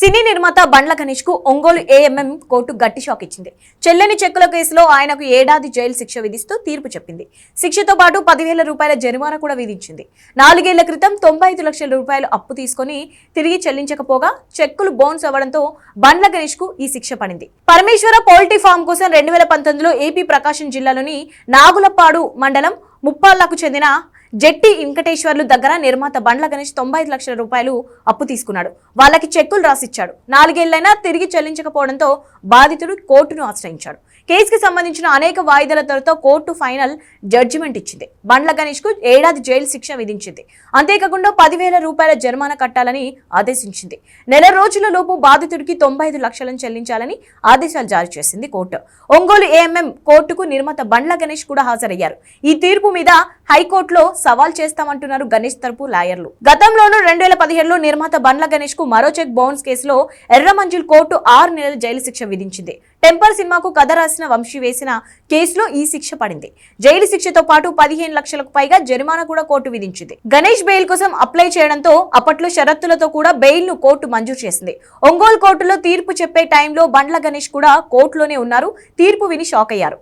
సినీ నిర్మాత బండ్ల గణేష్కు Ongole AMM court గట్టి షాక్ ఇచ్చింది. చెల్లని చెక్కుల కేసులో ఆయనకు ఏడాది జైలు శిక్ష విధిస్తూ తీర్పు చెప్పింది. శిక్షతో పాటు పదివేల రూపాయల జరిమానా కూడా విధించింది. నాలుగేళ్ళ క్రితం తొంభై ఐదు లక్షల రూపాయలు అప్పు తీసుకొని తిరిగి చెల్లించకపోగా చెక్కులు బౌన్స్ అవ్వడంతో బండ్ల గణేష్కు ఈ శిక్ష పడింది. పరమేశ్వర పౌల్ట్రీ ఫామ్ కోసం రెండు వేల పంతొమ్మిదిలో ఏపీ ప్రకాశం జిల్లాలోని నాగులపాడు మండలం ముప్పాళ్ళకు చెందిన జెట్టి వెంకటేశ్వర్లు దగ్గర నిర్మాత బండ్ల గణేష్ తొంభై ఐదు లక్షల రూపాయలు అప్పు తీసుకున్నాడు. వాళ్ళకి చెక్కులు రాసిచ్చాడు. నాలుగేళ్ళైనా తిరిగి చెల్లించకపోవడంతో బాధితుడు కోర్టును ఆశ్రయించాడు. కేసుకి సంబంధించిన అనేక వాయిదాల త్వరతో కోర్టు ఫైనల్ జడ్జిమెంట్ ఇచ్చింది. బండ్ల గణేష్కు ఏడాది జైలు శిక్ష విధించింది. అంతేకాకుండా పదివేల రూపాయల జరిమానా కట్టాలని ఆదేశించింది. నెల రోజుల లోపు బాధితుడికి తొంభై ఐదు లక్షలను చెల్లించాలని ఆదేశాలు జారీ చేసింది కోర్టు. ఒంగోలు ఏఎంఎం కోర్టుకు నిర్మాత బండ్ల గణేష్ కూడా హాజరయ్యారు. ఈ తీర్పు మీద హైకోర్టులో సవాల్ చేస్తామంటున్నారు గణేష్ తరపు లాయర్లు. గతంలోనూ రెండు వేల పదిహేడులో నిర్మాత బండ్ల గణేష్కు మరో చెక్ బౌన్స్ కేసులో ఎర్రమంజుల్ కోర్టు ఆరు నెలల జైలు శిక్ష విధించింది. టెంపర్ సినిమాకు కథ రాసిన వంశీ వేసిన కేసులో ఈ శిక్ష పడింది. జైలు శిక్షతో పాటు పదిహేను లక్షలకు పైగా జరిమానా కూడా కోర్టు విధించింది. గణేష్ బెయిల్ కోసం అప్లై చేయడంతో అప్పట్లో షరతులతో కూడా బెయిల్ను కోర్టు మంజూరు చేసింది. ఒంగోలు కోర్టులో తీర్పు చెప్పే టైంలో బండ్ల గణేష్ కూడా కోర్టులోనే ఉన్నారు. తీర్పు విని షాక్ అయ్యారు